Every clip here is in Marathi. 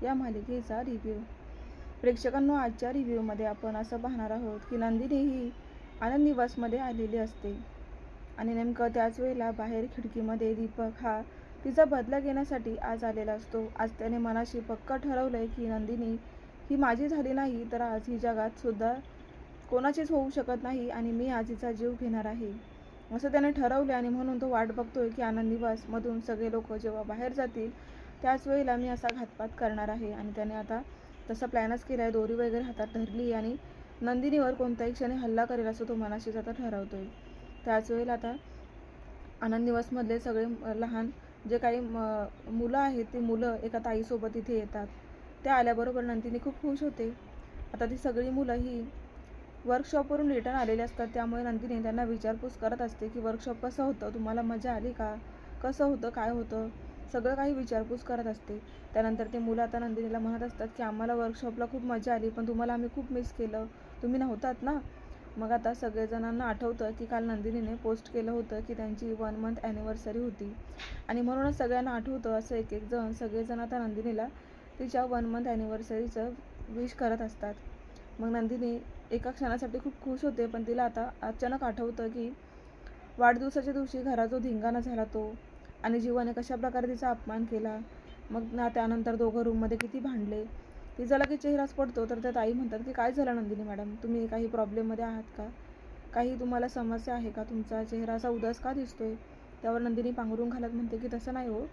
या मालिकेचा रिव्ह्यू प्रेक्षकांनो आजच्या रिव्ह्यूमध्ये आपण असं पाहणार आहोत की नंदिनी ही आनंद निवासमध्ये आलेली असते. आणि नेमकं त्याच वेळेला बाहेर खिडकीमध्ये दीपक हा तिचा बदला घेण्यासाठी आज आलेला असतो. आज त्याने मनाशी पक्क ठरवलंय की नंदिनी ही माझी झाली नाही तर आज ही जगात सुद्धा कोणाचीच होऊ शकत नाही आणि मी आज हिचा जीव घेणार आहे. असं त्याने ठरवले आणि म्हणून तो वाट बघतोय की आनंद निवासमधून सगळे लोक जेव्हा बाहेर जातील त्याच वेळेला मी असा घातपात करणार आहे. आणि त्याने आता तसा प्लॅनच केला आहे. दोरी वगैरे हातात धरली आणि नंदिनीवर कोणत्याही क्षणी हल्ला करेल असं तो मनाशीच आता ठरवतोय. त्याच वेळेला आता आनंद निवासमधले सगळे लहान जे काही म- मुलं आहेत ती मुलं एका ताईसोबत इथे येतात. त्या आल्याबरोबर नंदिनी खूप खुश होते. आता ती सगळी मुलं ही वर्कशॉपवरून रिटर्न आलेले असतात. त्यामुळे नंदिनी त्यांना विचारपूस करत असते की वर्कशॉप कसं होतं? तुम्हाला मजा आली का? कसं होतं? काय होतं? सगळं काही विचारपूस करत असते. त्यानंतर ते मुलं आता नंदिनीला म्हणत असतात की आम्हाला वर्कशॉपला खूप मजा आली पण तुम्हाला आम्ही खूप मिस केलं. तुम्ही नव्हतात ना? मग आता सगळेजणांना आठवतं की काल नंदिनीने पोस्ट केलं होतं की त्यांची वन मंथ ॲनिव्हर्सरी होती. आणि म्हणूनच सगळ्यांना आठवतं असं एक एक जण सगळेजण आता नंदिनीला तिच्या वन मंथ ॲनिव्हर्सरीचं विश करत असतात. मग नंदिनी एका क्षणासाठी खूप खुश होते पण तिला आता अचानक आठवतं की वाढदिवसाच्या दिवशी घरा जो धिंगाणा झाला तो आणि जीवाने कशा प्रकारे तिचा अपमान केला? मग ना त्यानंतर दोघं रूममध्ये किती भांडले? तिचा लगेच चेहराच पडतो तर त्या ताई म्हणतात की काय झालं नंदिनी मॅडम? तुम्ही काही प्रॉब्लेममध्ये आहात का? काही तुम्हाला समस्या आहे का? तुमचा चेहरा असा उदास का दिसतोय? त्यावर नंदिनी पांघरून घालत म्हणते की तसं नाही हो.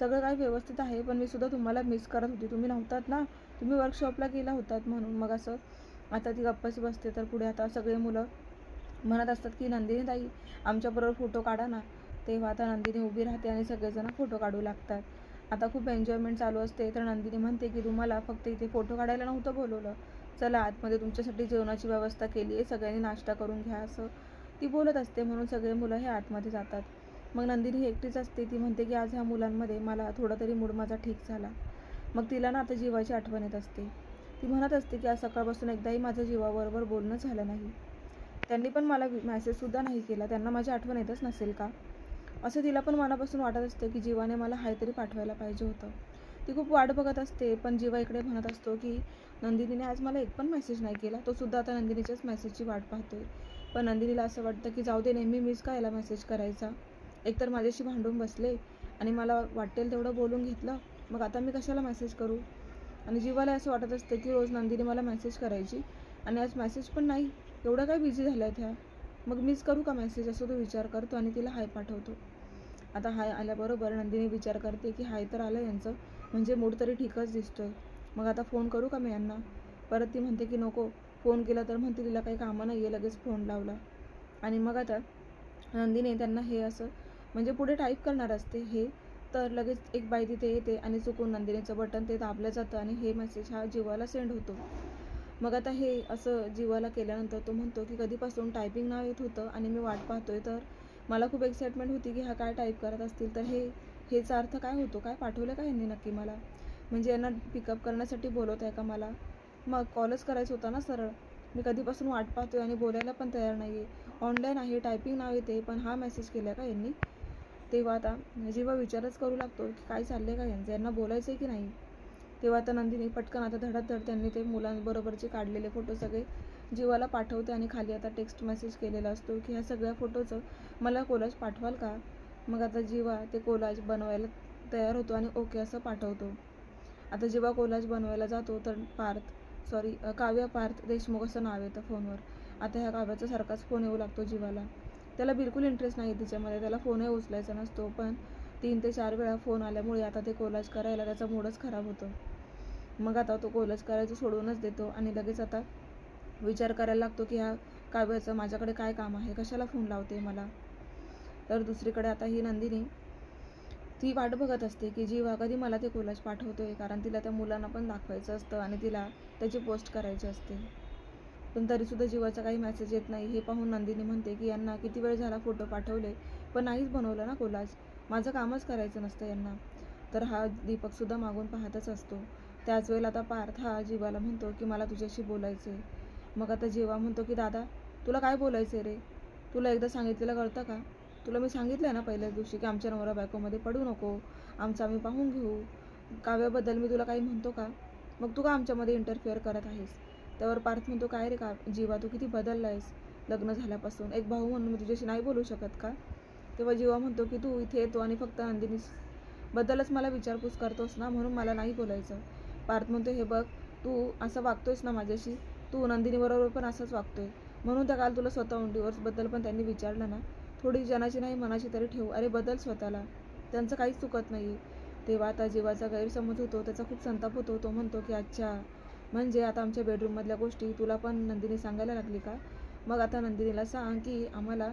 सगळं काही व्यवस्थित आहे पण मी सुद्धा तुम्हाला मिस करत होती. तुम्ही नव्हतात ना? तुम्ही वर्कशॉपला गेला होतात म्हणून. मग असं आता ती गप्पच बसते. तर पुढे आता सगळे मुलं म्हणत असतात की नंदिनी ताई आमच्याबरोबर फोटो काढा ना. तेव्हा आता नंदिनी उभी राहते आणि सगळेजण फोटो काढू लागतात. आता खूप एन्जॉयमेंट चालू असते. तर नंदिनी म्हणते की तुम्हाला फक्त इथे फोटो काढायला नव्हतं बोलवलं. चला आतमध्ये तुमच्यासाठी जेवणाची व्यवस्था केली आहे. सगळ्यांनी नाश्ता करून घ्या असं ती बोलत असते. म्हणून सगळे मुलं हे आतमध्ये जातात. मग नंदिनी ही एकटीच असते. ती म्हणते की आज ह्या मुलांमध्ये मला थोडा तरी मूड माझा ठीक झाला. मग तिला ना आता जीवाची आठवण येत असते. ती म्हणत असते की आज सकाळपासून एकदाही माझं जीवाबरोबर बोलणं झालं नाही. त्यांनी पण मला मॅसेजसुद्धा नाही केला. त्यांना माझी आठवण येतच नसेल का? असं तिला पण मनापासून वाटत असतं की जीवाने मला हायतरी पाठवायला पाहिजे होतं. ती खूप वाट बघत असते पण जीवा इकडे म्हणत असतो की नंदिनीने आज मला एक पण मेसेज नाही केला. तो सुद्धा आता नंदिनीच्याच मेसेजची वाट पाहतोय. पण नंदिनीला असं वाटतं की जाऊ दे नेहमी मीच का याला मेसेज करायचा? एकतर माझ्याशी भांडून बसले आणि मला वाटेल तेवढं बोलून घेतलं मग आता मी कशाला मेसेज करू? आणि जीवाला असं वाटत असतं की रोज नंदिनी मला मेसेज करायची आणि आज मेसेज पण नाही. एवढं काय बिझी झाल्या त्या? मग मीच करू का मेसेज असं तो विचार करतो आणि तिला हाय पाठवतो. आता हाय आल्याबरोबर नंदिनी विचार करते की हाय तर आलं यांचं. म्हणजे मूड तरी ठीकच दिसतोय. मग आता फोन करू का मी यांना? परत ती म्हणते की नको. फोन केला तर म्हणते तिला काही कामं नाही आहे लगेच फोन लावला. आणि मग आता नंदिनी त्यांना हे असं म्हणजे पुढे टाईप करणार असते हे. तर लगेच एक बाई तिथे येते आणि चुकून नंदिनीचं बटन ते दाबलं जातं आणि हे मेसेज हा जीवाला सेंड होतो. मग आता हे असं जीवाला केल्यानंतर तो म्हणतो की कधीपासून टायपिंग नाव येत होतं आणि मी वाट पाहतोय तर मला खूप एक्साइटमेंट होती की हा काय टाईप करत असतील. तर हे हेचा अर्थ काय होतो? काय पाठवलं का यांनी नक्की मला? म्हणजे यांना पिकअप करण्यासाठी बोलवत आहे का मला? मग कॉलच करायचं होता ना सरळ. मी कधीपासून वाट पाहतोय आणि बोलायला पण तयार नाही आहे ऑनलाईन आहे टायपिंग नाव येते पण हा मेसेज केला का यांनी? तेव्हा आता जेव्हा विचारच करू लागतो की काय चाललं आहे का यांचं? यांना बोलायचं आहे की नाही? तेव्हा तर नंदिनी पटकन आता धडाधड त्यांनी ते मुलांबरोबरचे काढलेले फोटो सगळे जीवाला पाठवते आणि खाली आता टेक्स्ट मेसेज केलेला असतो की ह्या सगळ्या फोटोचं मला कोलाज पाठवाल का? मग आता जीवा ते कोलाज बनवायला तयार होतो आणि ओके असं पाठवतो. आता जेव्हा कोलाज बनवायला जातो तर पार्थ सॉरी काव्य पार्थ देशमुख असं नाव येतं फोनवर आता ह्या काव्याचा सारखाच फोन येऊ लागतो जीवाला. त्याला बिलकुल इंटरेस्ट नाही तिच्यामध्ये त्याला फोनही उचलायचा नसतो. पण तीन ते चार वेळा फोन आल्यामुळे आता ते कोलाज करायला त्याचा मूडच खराब होतो. मग आता तो कोलाज करायचं सोडूनच देतो आणि लगेच आता विचार करायला लागतो की हा काव्याचं माझ्याकडे काय काम आहे? कशाला फोन लावते मला? तर दुसरीकडे आता ही नंदिनी ती वाट बघत असते की जीवा कधी मला ते कोलाज पाठवतोय? कारण तिला त्या मुलांना पण दाखवायचं असतं आणि तिला त्याची पोस्ट करायची असते. पण तरीसुद्धा जीवाचा काही मेसेज येत नाही. हे पाहून नंदिनी म्हणते की यांना किती वेळ झाला फोटो पाठवले? पण नाहीच बनवलं ना कोलाज? माझं कामच करायचं नसतं यांना. तर हा दीपकसुद्धा मागून पाहतच असतो. त्याच वेळेला आता पार्थ हा जीवाला म्हणतो की मला तुझ्याशी बोलायचं आहे मग आता जीवा म्हणतो की दादा तुला काय बोलायचं आहे रे? तुला एकदा सांगितलेलं कळतं का? तुला मी सांगितलं ना पहिल्याच दिवशी की आमच्या नवरा बायकोमध्ये पडू नको. आमचं आम्ही पाहून घेऊ. काव्याबद्दल मी तुला काही म्हणतो का? मग तू का आमच्यामध्ये इंटरफेअर करत आहेस? त्यावर पार्थ म्हणतो काय रे का जीवा तू किती बदलला आहेस लग्न झाल्यापासून. एक भाऊ म्हणून मी तुझ्याशी नाही बोलू शकत का? तेव्हा जीवा म्हणतो की तू इथे येतो आणि फक्त नंदिनी बद्दलच मला विचारपूस करतोस ना म्हणून मला नाही बोलायचं. पार्थ म्हणतो हे बघ तू असं वागतोयस ना माझ्याशी? तू नंदिनीबरोबर पण असंच वागतोय. म्हणून त्या काल तुला स्वतःहून डिवोर्सबद्दल पण त्यांनी विचारलं ना. थोडी जनाची नाही मनाची तरी ठेव. अरे बदल स्वतःला. त्यांचं काहीच चुकत नाही तेव्हा आता जीवाचा गैरसमज होतो त्याचा खूप संताप होतो. तो म्हणतो की अच्छा म्हणजे आता आमच्या बेडरूममधल्या गोष्टी तुला पण नंदिनी सांगायला लागली का? मग आता नंदिनीला सांग की आम्हाला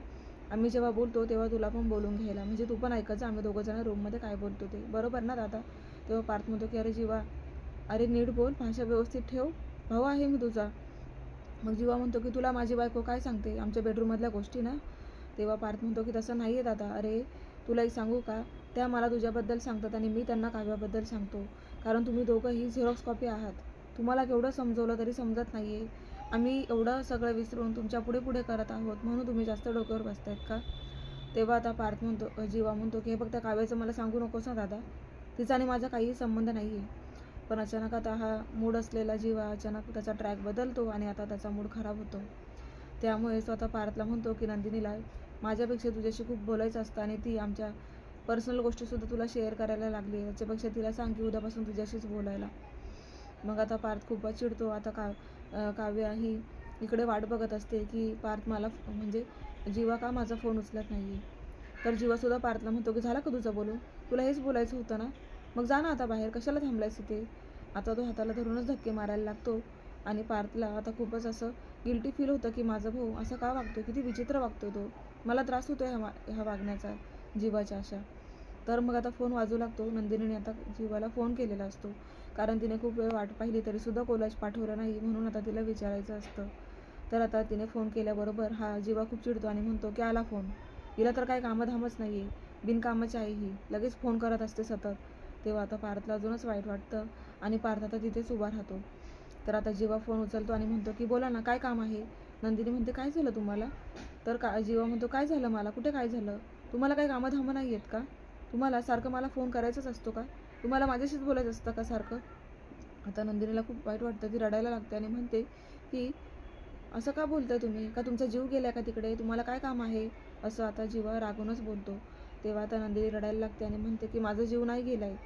आम्ही जेव्हा बोलतो तेव्हा तुला पण बोलून घ्यायला. म्हणजे तू पण ऐकायचं आम्ही दोघं जण रूममध्ये काय बोलतो ते. बरोबर ना दादा? तेव्हा पार्थ म्हणतो की अरे जीवा अरे नीट बोल भाषा व्यवस्थित ठेव. भाऊ आहे मी तुझा. मग जीवा म्हणतो की तुला माझी बायको काय सांगते? आमच्या बेडरूममधल्या गोष्टी ना. तेव्हा पार्थ म्हणतो की तसं नाही आहे दादा. अरे तुला एक सांगू का? त्या मला तुझ्याबद्दल सांगतात आणि मी त्यांना काव्याबद्दल सांगतो. कारण तुम्ही दोघंही झेरॉक्स कॉपी आहात. तुम्हाला केवढं समजवलं तरी समजत नाही आहे आम्ही एवढं सगळं विसरून तुमच्यापुढे पुढे करत आहोत म्हणून तुम्ही जास्त डोक्यावर बसतायत का? तेव्हा आता पार्थ म्हणतो जीवा म्हणतो की हे फक्त काव्याचं मला सांगू नकोस ना दादा. तिचा आणि माझा काहीही संबंध नाही आहे पण अचानक आता हा मूड असलेला जीवा अचानक त्याचा ट्रॅक बदलतो आणि आता त्याचा मूड खराब होतो. त्यामुळे स्वतः पार्थला म्हणतो की नंदिनीला माझ्यापेक्षा तुझ्याशी खूप बोलायचं असतं आणि ती आमच्या पर्सनल गोष्टीसुद्धा तुला शेअर करायला लागली त्याच्यापेक्षा तिला सांग की उद्यापासून तुझ्याशीच बोलायला. मग आता पार्थ खूपच चिडतो. आता का काव्या ही इकडे वाट बघत असते की पार्थ मला म्हणजे जीवा का माझा फोन उचलत नाही आहे तर जीवासुद्धा पार्थला म्हणतो की झाला का तुझं बोलून? तुला हेच बोलायचं होतं ना? मग जा ना आता बाहेर. कशाला थांबलायस ते आता तो हाताला धरूनच धक्के मारायला लागतो. आणि पार्थला आता खूपच असं गिल्टी फील होतं की माझा भाऊ असं का वागतो किती विचित्र वागतो तो. मला त्रास होतो ह्या ह्या वागण्याचा जीवाच्या अशा. तर मग आता फोन वाजू लागतो. नंदिनीने आता जीवाला फोन केलेला असतो. कारण तिने खूप वेळ वाट पाहिली तरीसुद्धा कोलाज पाठवलं नाही म्हणून आता तिला विचारायचं असतं. तर आता तिने फोन केल्याबरोबर हा जीवा खूप चिडतो आणि म्हणतो की आला फोन हिला तर काही कामधामच नाही आहे बिनकामाची आहे ही. लगेच फोन करत असते सतत. तेव्हा आता पार्थला अजूनच वाईट वाटतं आणि पार्थ आता तिथेच उभा राहतो. तर आता जीवा फोन उचलतो आणि म्हणतो की बोला ना काय काम आहे? नंदिनी म्हणते काय झालं तुम्हाला? तर का जीवा म्हणतो काय झालं मला? कुठे काय झालं? तुम्हाला काही कामं नाही आहेत का? तुम्हाला सारखं मला फोन करायचाच असतो का? तुम्हाला माझ्याशीच बोलायचं असतं का सारखं? आता नंदिनीला खूप वाईट वाटतं ती रडायला लागते आणि म्हणते की असं का बोलताय तुम्ही? का तुमचा जीव गेला का तिकडे? तुम्हाला काय काम आहे? असं आता जीवा रागूनच बोलतो. तेव्हा आता नंदिनी रडायला लागते आणि म्हणते की माझा जीव नाही गेला आहे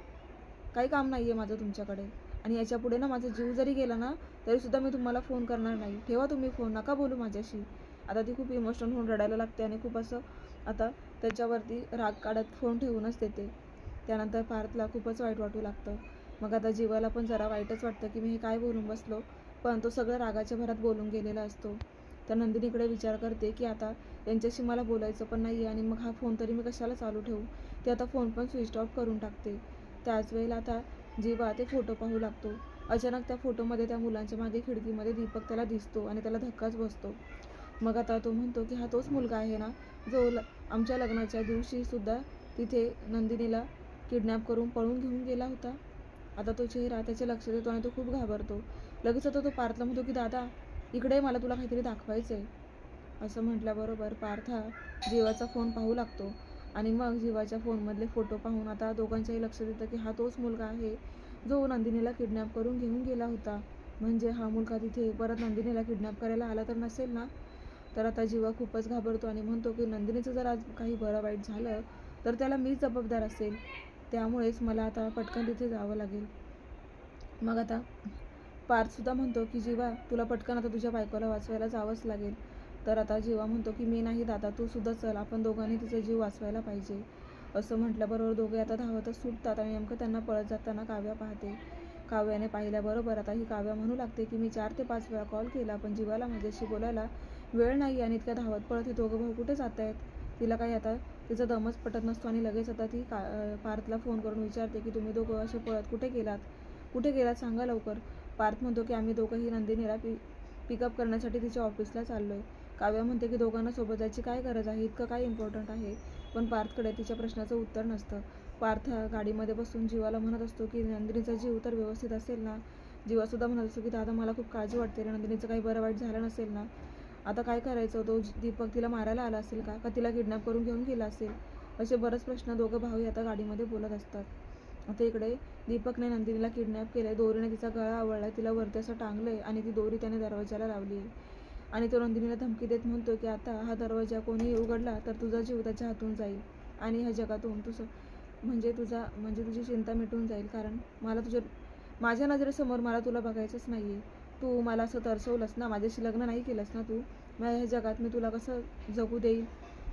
काही काम नाही आहे माझं तुमच्याकडे. आणि याच्यापुढे ना माझा जीव जरी गेला ना तरीसुद्धा मी तुम्हाला फोन करणार नाही. ठेवा तुम्ही फोन नका बोलू माझ्याशी. आता ती खूप इमोशनल होऊन रडायला लागते आणि खूप असं आता त्याच्यावरती राग काढत फोन ठेवूनच देते. त्यानंतर पार्थला खूपच वाईट वाटू लागतं. मग आता जीवाला पण जरा वाईटच वाटतं की मी हे काय बोलून बसलो पण तो सगळं रागाच्या भरात बोलून गेलेला असतो. तर नंदिनीकडे विचार करते की आता त्यांच्याशी मला बोलायचं पण नाही आणि मग हा फोन तरी मी कशाला चालू ठेवू? ते आता फोन पण स्विच ऑफ करून टाकते. त्याच वेळेला आता जीवा ते फोटो पाहू लागतो. अचानक त्या फोटोमध्ये त्या मुलांच्या मागे खिडकीमध्ये दीपक त्याला दिसतो आणि त्याला धक्काच बसतो. मग आता तो म्हणतो की हा तोच मुलगा आहे ना जो ल आमच्या लग्नाच्या दिवशीसुद्धा तिथे नंदिनीला किडनॅप करून पळून घेऊन गेला होता. आता तो चेहरा त्याचे लक्ष देतो आणि तो खूप घाबरतो. लगेच आता तो पार्थला म्हणतो की दादा इकडे मला तुला काहीतरी दाखवायचं आहे असं म्हटल्याबरोबर पार्थ हा जीवाचा फोन पाहू लागतो. आणि मग जीवाच्या फोनमधले फोटो पाहून आता दोघांच्याही लक्ष देतं की हा तोच मुलगा आहे जो नंदिनीला किडनॅप करून घेऊन गेला होता. म्हणजे हा मुलगा तिथे परत नंदिनीला किडनॅप करायला आला तर नसेल ना? तर आता जीवा खूपच घाबरतो आणि म्हणतो की नंदिनीचं जर आज काही बरं वाईट झालं तर त्याला मीच जबाबदार असेल. त्यामुळेच मला आता पटकन तिथे जावं लागेल. मग आता पार्थसुद्धा म्हणतो की जीवा तुला पटकन आता तुझ्या बायकोला वाचवायला जावंच लागेल. तर आता जीवा म्हणतो की मी नाही दादा तू सुद्धा चल. आपण दोघांनी तिचा जीव वाचवायला पाहिजे. असं म्हटल्याबरोबर दोघे आता धावतच सुटतात आणि नेमकं त्यांना पळत जाताना काव्या पाहते. काव्याने पाहिल्याबरोबर आता ही काव्या म्हणू लागते की मी चार ते पाच वेळा कॉल केला पण जीवाला माझ्याशी बोलायला वेळ नाही आणि इतक्या धावत पळत हे दोघं भाऊ कुठे जात आहेत तिला काही आता तिचा दमच पटत नसतो आणि लगेच आता ती का पार्थला फोन करून विचारते की तुम्ही दोघं असे पळत कुठे गेलात? कुठे गेलात? सांगा लवकर. पार्थ म्हणतो की आम्ही दोघंही नंदिनीला पी पिकअप करण्यासाठी तिच्या ऑफिसला चाललो आहे काव्या म्हणते की दोघांना सोबत जायची काय गरज आहे? इतकं काय इम्पॉर्टंट आहे? पण पार्थकडे तिच्या प्रश्नाचं उत्तर नसतं. पार्थ गाडीमध्ये बसून जीवाला म्हणत असतो की नंदिनीचा जीव तर व्यवस्थित असेल ना? जीवासुद्धा म्हणत असतो की दादा मला खूप काळजी वाटते नंदिनीचं काही बरं वाईट झालं नसेल ना? आता काय करायचं? तो दीपक तिला मारायला आला असेल का? का तिला किडनॅप करून घेऊन गेला असेल? असे बरेच प्रश्न दोघं भाऊ आता गाडीमध्ये बोलत असतात. आता इकडे दीपकने नंदिनीला किडनॅप केलंय. दोरीने तिचा गळा आवळलाय. तिला वरती असं टांगलंय आणि ती दोरी त्याने दरवाजाला लावली आहे. आणि तो नंदिनीला धमकी देत म्हणतो की आता हा दरवाजा कोणीही उघडला तर तुझा जीव त्याच्या हातून जाईल आणि ह्या जगातून तुझं म्हणजे तुझा म्हणजे तुझी चिंता मिटून जाईल. कारण मला तुझ्या माझ्या नजरेसमोर मला तुला बघायचंच नाही आहे तू मला असं तरसवलंस ना माझ्याशी लग्न नाही केलंस ना तू माझ्या ह्या जगात मी तुला कसं जगू देईल?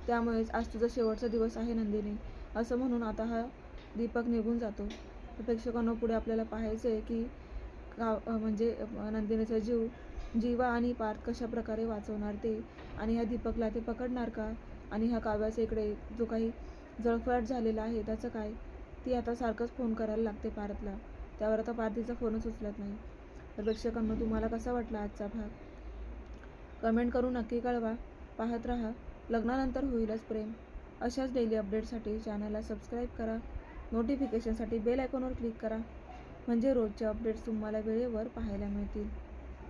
त्यामुळेच आज तुझा शेवटचा दिवस आहे नंदिनी. असं म्हणून आता हा दीपक निघून जातो. प्रेक्षकांना पुढे आपल्याला पाहायचं आहे की का म्हणजे नंदिनीचा जीव जीवा आणि पार्थ कशा प्रकारे वाचवणार ते? आणि ह्या दीपकला ते पकडणार का? आणि ह्या काव्याचा इकडे जो काही जळफळाट झालेला आहे त्याचं काय? ती आता सारखंच फोन करायला लागते पार्थला. त्यावर आता पार्थ फोनच उचलत नाही. तर प्रेक्षकांना तुम्हाला कसा वाटला आजचा भाग? कमेंट करून नक्की कळवा. पाहत राहा. लग्नानंतर होईलच प्रेम. अशाच डेली अपडेटसाठी चॅनलला सबस्क्राईब करा. नोटिफिकेशनसाठी बेल आयकॉनवर क्लिक करा. म्हणजे रोजचे अपडेट्स तुम्हाला वेळेवर पाहायला मिळतील.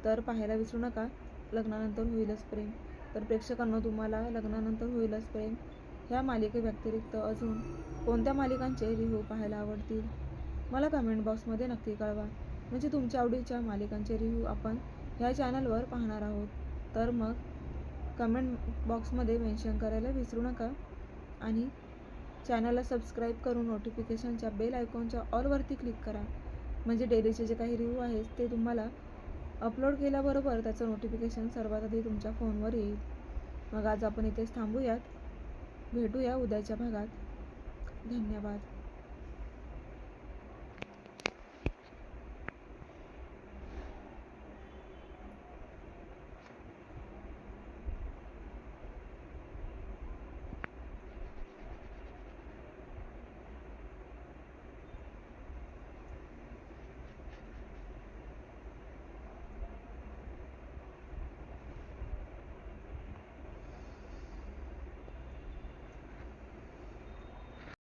तर पाहायला विसरू नका. लग्नानंतर होईलच प्रेम. तर प्रेक्षकांना तुम्हाला लग्नानंतर होईलच प्रेम. ह्या मालिकेव्यतिरिक्त अजून कोणत्या मालिकांचे रिव्ह्यू पाहायला आवडतील? मला कमेंट बॉक्समध्ये नक्की कळवा. म्हणजे तुमच्या आवडीच्या मालिकांचे रिव्ह्यू आपण ह्या चॅनलवर पाहणार आहोत. तर मग कमेंट बॉक्समध्ये मेन्शन करायला विसरू नका आणि चॅनलला सबस्क्राईब करून नोटिफिकेशनच्या बेल आयकॉनच्या ऑलवरती क्लिक करा. म्हणजे डेलीचे जे काही रिव्ह्यू आहेत ते तुम्हाला अपलोड केल्याबरोबर त्याचं नोटिफिकेशन सर्वात आधी तुमच्या फोनवर येईल. मग आज आपण इथेच थांबूयात. भेटूया उद्याच्या भागात. धन्यवाद.